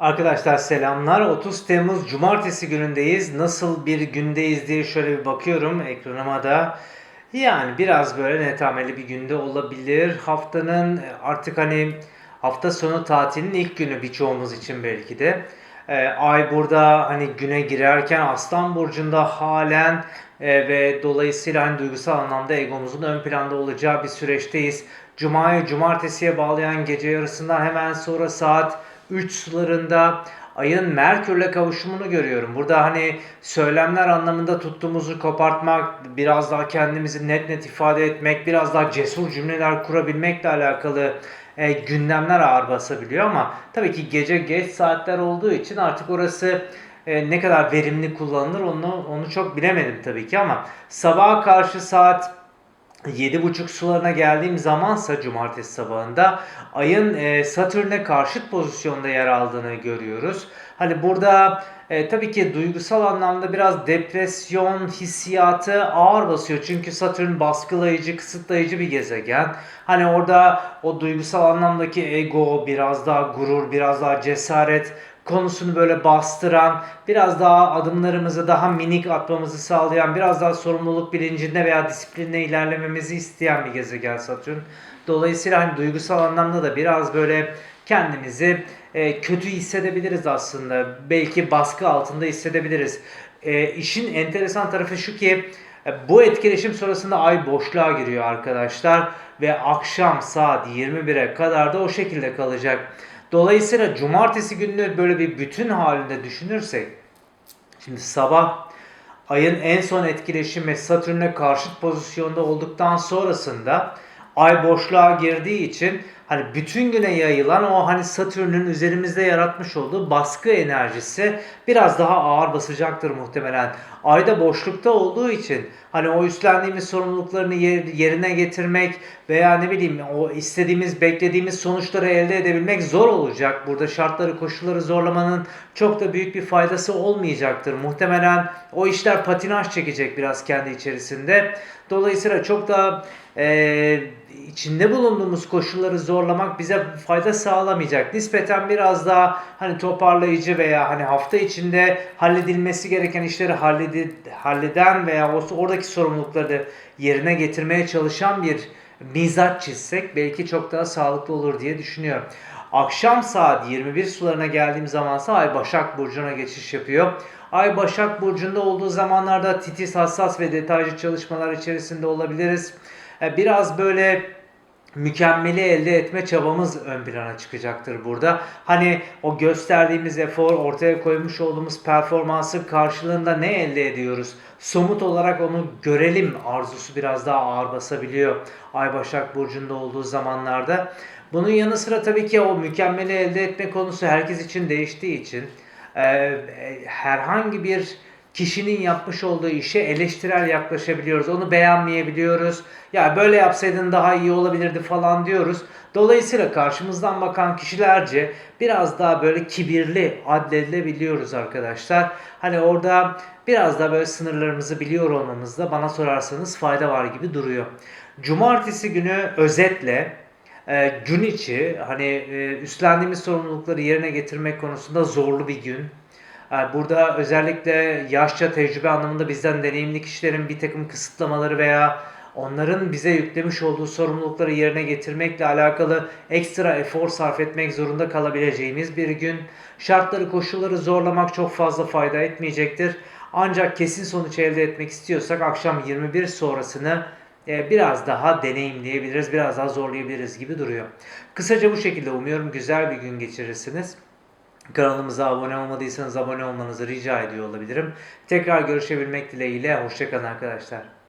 Arkadaşlar selamlar. 30 Temmuz Cumartesi günündeyiz. Nasıl bir gündeyiz diye şöyle bir bakıyorum ekranıma da. Yani biraz böyle netameli bir günde olabilir. Haftanın artık hani hafta sonu tatilinin ilk günü birçoğumuz için belki de. Ee, ay burada hani güne girerken Aslan Burcu'nda halen e, ve dolayısıyla hani duygusal anlamda egomuzun ön planda olacağı bir süreçteyiz. Cuma'yı cumartesiye bağlayan gece yarısından hemen sonra saat 3 sularında ayın Merkür'le kavuşumunu görüyorum. Burada hani söylemler anlamında tuttuğumuzu kopartmak, biraz daha kendimizi net net ifade etmek, biraz daha cesur cümleler kurabilmekle alakalı e, gündemler ağır basabiliyor ama tabii ki gece geç saatler olduğu için artık orası e, ne kadar verimli kullanılır onu onu çok bilemedim tabii ki ama sabaha karşı saat 7.30 sularına geldiğim zamansa cumartesi sabahında ayın e, Satürn'e karşıt pozisyonda yer aldığını görüyoruz. Hani burada e, tabii ki duygusal anlamda biraz depresyon hissiyatı ağır basıyor. Çünkü Satürn baskılayıcı, kısıtlayıcı bir gezegen. Hani orada o duygusal anlamdaki ego, biraz daha gurur, biraz daha cesaret konusunu böyle bastıran, biraz daha adımlarımızı daha minik atmamızı sağlayan, biraz daha sorumluluk bilincinde veya disiplinle ilerlememizi isteyen bir gezegen Satürn. Dolayısıyla hani duygusal anlamda da biraz böyle kendimizi e, kötü hissedebiliriz aslında. Belki baskı altında hissedebiliriz. E, işin enteresan tarafı şu ki e, bu etkileşim sonrasında ay boşluğa giriyor arkadaşlar ve akşam saat 21'e kadar da o şekilde kalacak. Dolayısıyla cumartesi gününü böyle bir bütün halinde düşünürsek şimdi sabah ayın en son etkileşimi Satürn'e karşıt pozisyonda olduktan sonrasında ay boşluğa girdiği için hani bütün güne yayılan o hani Satürn'ün üzerimizde yaratmış olduğu baskı enerjisi biraz daha ağır basacaktır muhtemelen. Ayda boşlukta olduğu için hani o üstlendiğimiz sorumluluklarını yerine getirmek veya ne bileyim o istediğimiz, beklediğimiz sonuçları elde edebilmek zor olacak. Burada şartları, koşulları zorlamanın çok da büyük bir faydası olmayacaktır. Muhtemelen o işler patinaj çekecek biraz kendi içerisinde. Dolayısıyla çok da e, içinde bulunduğumuz koşulları zorlamak bize fayda sağlamayacak. Nispeten biraz daha hani toparlayıcı veya hani hafta içinde halledilmesi gereken işleri halledi, halleden veya oradaki sorumlulukları yerine getirmeye çalışan bir mizaç çizsek belki çok daha sağlıklı olur diye düşünüyorum. Akşam saat 21 sularına geldiğim zamansa Ay Başak Burcu'na geçiş yapıyor. Ay Başak Burcu'nda olduğu zamanlarda titiz, hassas ve detaycı çalışmalar içerisinde olabiliriz. E, biraz böyle mükemmeli elde etme çabamız ön plana çıkacaktır burada. Hani o gösterdiğimiz efor, ortaya koymuş olduğumuz performansın karşılığında ne elde ediyoruz? Somut olarak onu görelim arzusu biraz daha ağır basabiliyor Ay Başak Burcu'nda olduğu zamanlarda. Bunun yanı sıra tabii ki o mükemmeli elde etme konusu herkes için değiştiği için e, herhangi bir kişinin yapmış olduğu işe eleştirel yaklaşabiliyoruz. Onu beğenmeyebiliyoruz. Ya böyle yapsaydın daha iyi olabilirdi falan diyoruz. Dolayısıyla karşımızdan bakan kişilerce biraz daha böyle kibirli adledilebiliyoruz arkadaşlar. Hani orada biraz daha böyle sınırlarımızı biliyor olmamızda bana sorarsanız fayda var gibi duruyor. Cumartesi günü özetle e, gün içi hani e, üstlendiğimiz sorumlulukları yerine getirmek konusunda zorlu bir gün. Burada özellikle yaşça tecrübe anlamında bizden deneyimli kişilerin bir takım kısıtlamaları veya onların bize yüklemiş olduğu sorumlulukları yerine getirmekle alakalı ekstra efor sarf etmek zorunda kalabileceğimiz bir gün. Şartları, koşulları zorlamak çok fazla fayda etmeyecektir. Ancak kesin sonuç elde etmek istiyorsak akşam 21 sonrasını e, biraz daha deneyimleyebiliriz, biraz daha zorlayabiliriz gibi duruyor. Kısaca bu şekilde umuyorum güzel bir gün geçirirsiniz. Kanalımıza abone olmadıysanız abone olmanızı rica ediyor olabilirim. Tekrar görüşebilmek dileğiyle. Hoşçakalın arkadaşlar.